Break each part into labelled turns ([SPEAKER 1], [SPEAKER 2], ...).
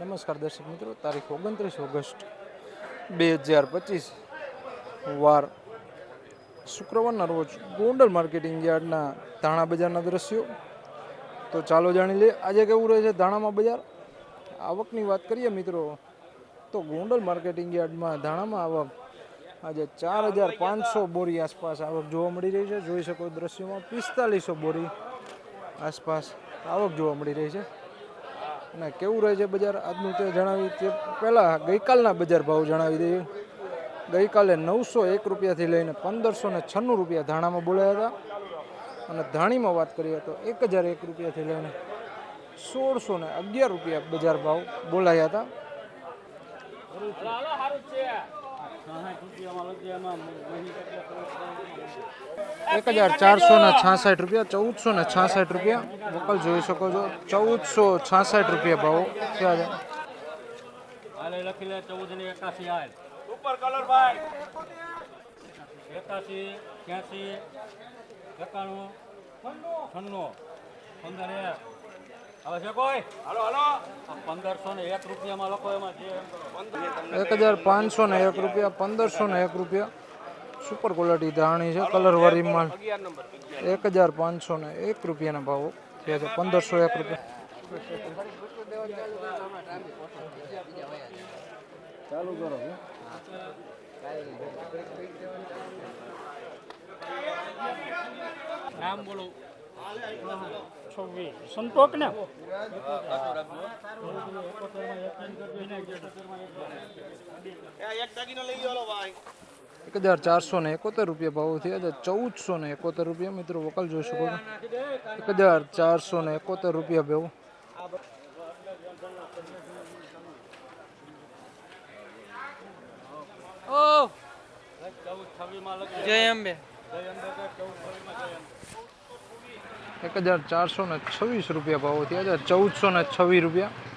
[SPEAKER 1] નમસ્કાર દર્શક મિત્રો, તારીખ ઓગણત્રીસ ઓગસ્ટ બે હજાર પચીસ વાર શુક્રવારના રોજ ગોંડલ માર્કેટિંગ યાર્ડના ધાણા બજારના દ્રશ્યો. તો ચાલો જાણી લે આજે કેવું રહે છે ધાણામાં બજાર? આવકની વાત કરીએ મિત્રો, તો ગોંડલ માર્કેટિંગ યાર્ડમાં ધાણામાં આવક આજે ચાર હજાર પાંચસો બોરી આસપાસ આવક જોવા મળી રહી છે. જોઈ શકો દ્રશ્યોમાં પિસ્તાલીસો બોરી આસપાસ આવક જોવા મળી રહી છે. અને કેવું રહે છે બજાર? આજનું તે જણાવી તે પહેલાં ગઈકાલના બજાર ભાવ જણાવી દઈએ. ગઈકાલે નવસો એક રૂપિયાથી લઈને પંદરસો ને છન્નું રૂપિયા ધાણામાં બોલાયા હતા. અને ધાણીમાં વાત કરીએ તો એક હજાર એક રૂપિયાથી લઈને સોળસો ને અગિયાર રૂપિયા બજાર ભાવ બોલાયા હતા. એક હજાર ચારસો ને છાસઠ રૂપિયા ચૌદસો ને છાસઠ રૂપિયા. વકલ જોઈ શકો છો. ચૌદસો છાસઠ રૂપિયા ભાવ. થયા છે?
[SPEAKER 2] લખી લે ચૌદ એકાસી ત્યાંસી એકાણું છન્નું પંદર એક. હવે છે કોઈ? હાલો હાલો. પંદરસો ને એક રૂપિયામાં લખો એમાં જે
[SPEAKER 1] એક હજાર પાંચસો ને એક રૂપિયા પંદરસો ને એક રૂપિયા. સુપર ક્વોલિટી ધાણી છે કલરવાળી માલ. એક હજાર પાંચસો ને એક રૂપિયાના ભાવ. થયા છે પંદરસો એક રૂપિયા. ચાલુ કરો
[SPEAKER 2] નામ બોલો. સંતોક ને?
[SPEAKER 1] એક હજાર ચારસો ને એકોતેર રૂપિયા ભાવ થયા છે, ચૌદસો ને એકોતેર રૂપિયા. મિત્રો, વકલ જોઈ શકો છો. એક હજાર ચારસો ને એકોતેર રૂપિયા ભાવ.
[SPEAKER 2] ચૌદ છવ્વીસમાં લખી
[SPEAKER 3] જય અંબે
[SPEAKER 1] એક હજાર ચારસો ને છવ્વીસ રૂપિયા ભાવ થયા છે, ચૌદસો ને છવ્વીસ રૂપિયા.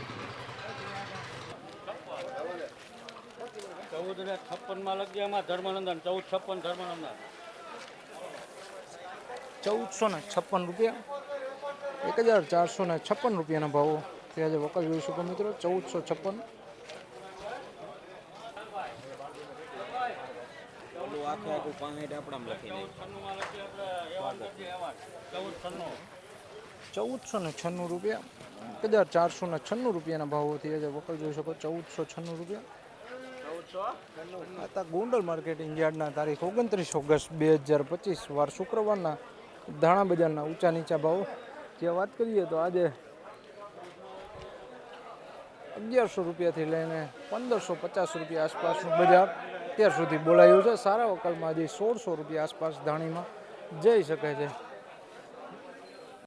[SPEAKER 2] ચૌદ છપ્પનમાં છપ્પનમાં લખી એમાં ધર્માનંદન ચૌદ છપ્પન ધર્માનંદન.
[SPEAKER 1] ચૌદસો ને છપ્પન રૂપિયા? એક હજાર ચારસો ને છપ્પન રૂપિયાના ભાવો. થયા છે વકલ જોઈ શકો મિત્રો ચૌદસો છપ્પન.
[SPEAKER 2] આખું આપણે એવા લખી છન્નું
[SPEAKER 1] ચૌદસો ને છન્નું રૂપિયા. એક હજાર ચારસો ને છન્નું રૂપિયાના ભાવો થયા છે વકલ જોઈ શકો ચૌદસો છન્નું રૂપિયા. હતા ગોંડલ માર્કેટિંગ યાર્ડના તારીખ ઓગણત્રીસ ઓગસ્ટ બે હજાર પચીસ વાર શુક્રવારના ધાણા બજારના ઊંચા નીચા ભાવ. જે વાત કરીએ તો આજે અગિયારસો રૂપિયાથી લઈને પંદરસો પચાસ રૂપિયા આસપાસનું બજાર અત્યાર સુધી બોલાયું છે. સારા વકલમાં હજી સોળસો રૂપિયા આસપાસ ધાણીમાં જઈ શકે છે.